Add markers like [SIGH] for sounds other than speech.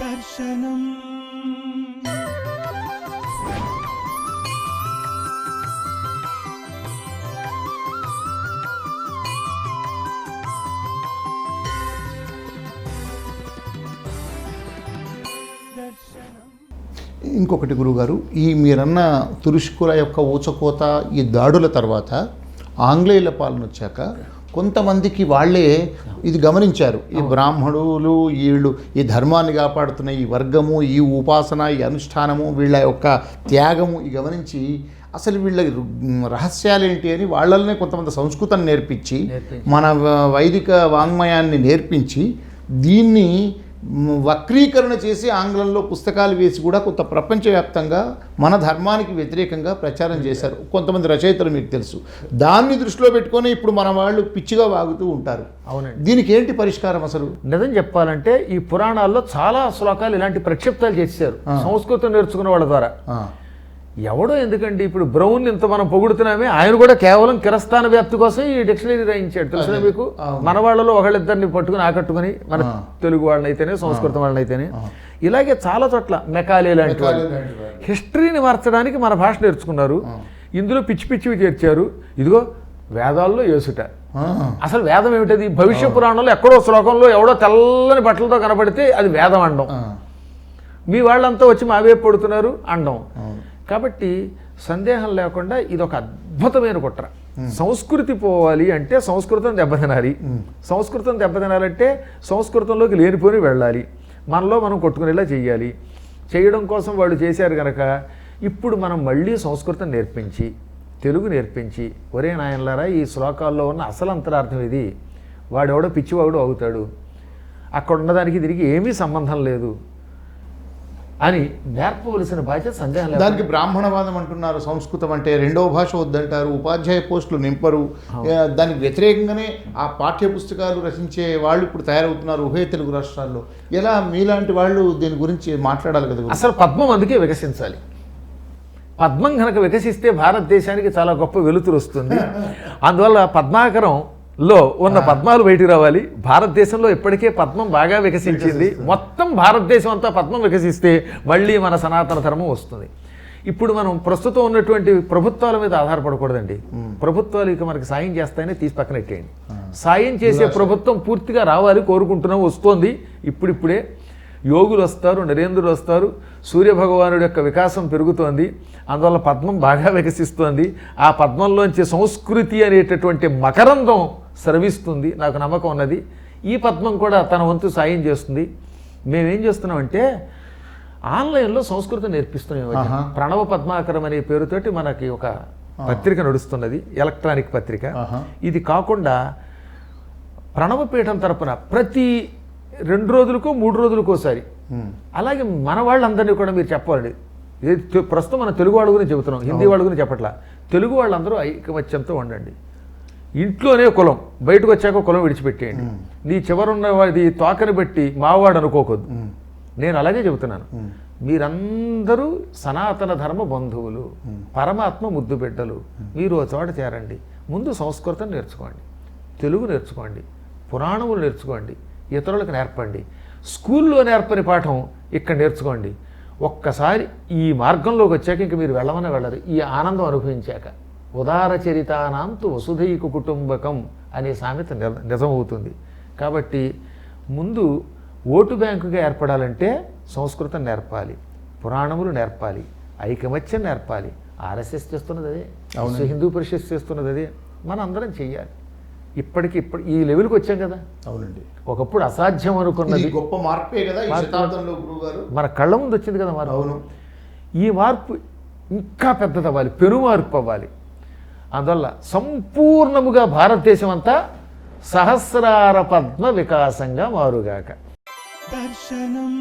దర్శనం. ఇంకొకటి గురుగారు ఈ మీరన్న తురుష్కుల యొక్క ఊచకోత ఈ దాడుల తర్వాత ఆంగ్లేయుల పాలన వచ్చాక కొంతమందికి వాళ్ళే ఇది గమనించారు ఈ బ్రాహ్మణులు వీళ్ళు ఈ ధర్మాన్ని కాపాడుతున్న ఈ వర్గము ఈ ఉపాసన ఈ అనుష్ఠానము వీళ్ళ యొక్క త్యాగము ఈ గమనించి అసలు వీళ్ళ రహస్యాలేంటి అని వాళ్ళనే కొంతమంది సంస్కృతం నేర్పించి. మన వైదిక వాంగ్మయాన్ని నేర్పించి దీన్ని వక్రీకరణ చేసి ఆంగ్లంలో పుస్తకాలు వేసి కూడా కొంత ప్రపంచవ్యాప్తంగా మన ధర్మానికి వ్యతిరేకంగా ప్రచారం చేశారు. కొంతమంది రచయితలు మీకు తెలుసు. దాన్ని దృష్టిలో పెట్టుకొని ఇప్పుడు మన వాళ్ళు పిచ్చిగా వాగుతూ ఉంటారు. అవునండి. దీనికి ఏంటి పరిష్కారం అసలు? నిజం చెప్పాలంటే ఈ పురాణాల్లో చాలా శ్లోకాలు ఇలాంటి ప్రక్షిప్తాలు చేశారు. సంస్కృతం నేర్చుకున్న వాళ్ళ ద్వారా. ఎవడో ఎందుకండి ఇప్పుడు బ్రౌన్ ఇంత మనం పొగుడుతున్నామే? ఆయన కూడా కేవలం కిరస్థాన వ్యాప్తి కోసం ఈ డిక్షనరీ రాయించాడు. తెలుసా మీకు? మన వాళ్ళలో ఒకళ్ళిద్దరిని పట్టుకుని ఆకట్టుకుని మన. తెలుగు వాళ్ళనైతేనే సంస్కృతం వాళ్ళనైతేనే. ఇలాగే చాలా చోట్ల మెకాలే లాంటి వాళ్ళు. హిస్టరీని మార్చడానికి మన భాష నేర్చుకున్నారు. ఇందులో పిచ్చి పిచ్చివి చేర్చారు. ఇదిగో వేదాల్లో యేసుట. అసలు వేదం ఏమిటది? భవిష్య పురాణంలో ఎక్కడో శ్లోకంలో ఎవడో తెల్లని బట్టలతో కనబడితే అది వేదం అండం. మీ వాళ్ళంతా వచ్చి మావే పడుతున్నారు అండం. కాబట్టి సందేహం లేకుండా ఇది ఒక అద్భుతమైన కుట్ర. సంస్కృతి పోవాలి అంటే సంస్కృతం దెబ్బతినాలి సంస్కృతం దెబ్బతినాలంటే సంస్కృతంలోకి లేనిపోని వెళ్ళాలి. మనలో మనం కొట్టుకునేలా చేయాలి చేయడం కోసం వాళ్ళు చేశారు కనుక ఇప్పుడు మనం మళ్ళీ సంస్కృతం నేర్పించి తెలుగు నేర్పించి ఒరే నాయనలారా ఈ శ్లోకాల్లో ఉన్న అసలు అంతరార్థం ఇది. వాడెవడో పిచ్చివాడు అవుతాడు. అక్కడ ఉన్నదానికి దీనికి ఏమీ సంబంధం లేదు. అని నేర్పవలసిన బాధ్యత సందేహం దానికి బ్రాహ్మణవాదం అంటున్నారు సంస్కృతం అంటే రెండవ భాష వద్దంటారు ఉపాధ్యాయ పోస్టులు నింపరు. దానికి వ్యతిరేకంగానే ఆ పాఠ్య పుస్తకాలు రచించే వాళ్ళు ఇప్పుడు తయారవుతున్నారు ఉభయ తెలుగు రాష్ట్రాల్లో. ఎలా మీలాంటి వాళ్ళు దీని గురించి మాట్లాడాలి కదా? అసలు పద్మం అందుకే వికసించాలి. పద్మం కనుక వికసిస్తే భారతదేశానికి చాలా గొప్ప వెలుతురు వస్తుంది. [LAUGHS] అందువల్ల పద్మాకరంలో ఉన్న పద్మాలు బయటికి రావాలి. భారతదేశంలో ఇప్పటికే పద్మం బాగా వికసించింది. మొత్తం భారతదేశం అంతా పద్మం వికసిస్తే మళ్ళీ మన సనాతన ధర్మం వస్తుంది. ఇప్పుడు మనం ప్రస్తుతం ఉన్నటువంటి ప్రభుత్వాల మీద ఆధారపడకూడదండి. ప్రభుత్వాలు ఇక మనకి సాయం చేస్తాయని తీసి పక్కనెట్టేయండి సాయం చేసే ప్రభుత్వం పూర్తిగా రావాలి కోరుకుంటున్నాం వస్తోంది. ఇప్పుడిప్పుడే యోగులు వస్తారు నరేంద్రులు వస్తారు సూర్యభగవానుడి యొక్క వికాసం పెరుగుతోంది అందువల్ల పద్మం బాగా వికసిస్తోంది. ఆ పద్మంలోంచి సంస్కృతి అనేటటువంటి మకరందం స్రవిస్తుంది నాకు నమ్మకం ఉన్నది. ఈ పద్మం కూడా తన వంతు సాయం చేస్తుంది. మేమేం చేస్తున్నామంటే ఆన్లైన్లో సంస్కృతం నేర్పిస్తున్నాం. ప్రణవ పద్మాకరం అనే పేరుతోటి మనకి ఒక పత్రిక నడుస్తున్నది ఎలక్ట్రానిక్ పత్రిక. ఇది కాకుండా ప్రణవపీఠం తరపున ప్రతి రెండు రోజులకో మూడు రోజులకోసారి. అలాగే మన వాళ్ళందరినీ కూడా మీరు చెప్పాలండి. ప్రస్తుతం మన తెలుగు వాళ్ళ గురించి చెబుతున్నాం హిందీ వాళ్ళ గురించి చెప్పట్లా. తెలుగు వాళ్ళందరూ ఐకమత్యంతో ఉండండి. ఇంట్లోనే కులం బయటకు వచ్చాక కులం విడిచిపెట్టేయండి. నీ చివరున్న వాడి తోకని బట్టి మావాడు అనుకోకూడదు నేను అలాగే చెబుతున్నాను. మీరందరూ సనాతన ధర్మ బంధువులు పరమాత్మ ముద్దు బిడ్డలు. మీరు ఓ చోట చేరండి. ముందు సంస్కృతం నేర్చుకోండి. తెలుగు నేర్చుకోండి. పురాణములు నేర్చుకోండి. ఇతరులకు నేర్పండి. స్కూల్లో నేర్పని పాఠం ఇక్కడ నేర్చుకోండి. ఒక్కసారి ఈ మార్గంలోకి వచ్చాక ఇంక మీరు వెళ్ళమని వెళ్ళరు. ఈ ఆనందం అనుభవించాక. ఉదార చరితానాంతు వసుధైక కుటుంబకం అనే సామెత నిజ- నిజమవుతుంది. కాబట్టి ముందు ఓటు బ్యాంకుగా ఏర్పడాలంటే సంస్కృతం నేర్పాలి. పురాణములు నేర్పాలి. ఐకమత్యం నేర్పాలి. ఆర్ఎస్ఎస్ చేస్తున్నది అదే. హిందూ పరిషత్ చేస్తున్నది అదే. మనం అందరం చెయ్యాలి. ఇప్పటికి ఇప్పుడు ఈ లెవెల్కి వచ్చాం కదా. అవునండి. ఒకప్పుడు అసాధ్యం ఇది అనుకున్నది గొప్ప మార్పే కదా మన కళ్ళ ముందు వచ్చింది కదా మార్పు. అవును. ఈ మార్పు ఇంకా పెద్దదవ్వాలి పెను మార్పు అవ్వాలి. అందువల్ల సంపూర్ణముగా భారతదేశం అంతా సహస్రార పద్మ వికాసంగా మారుగాక. దర్శనం.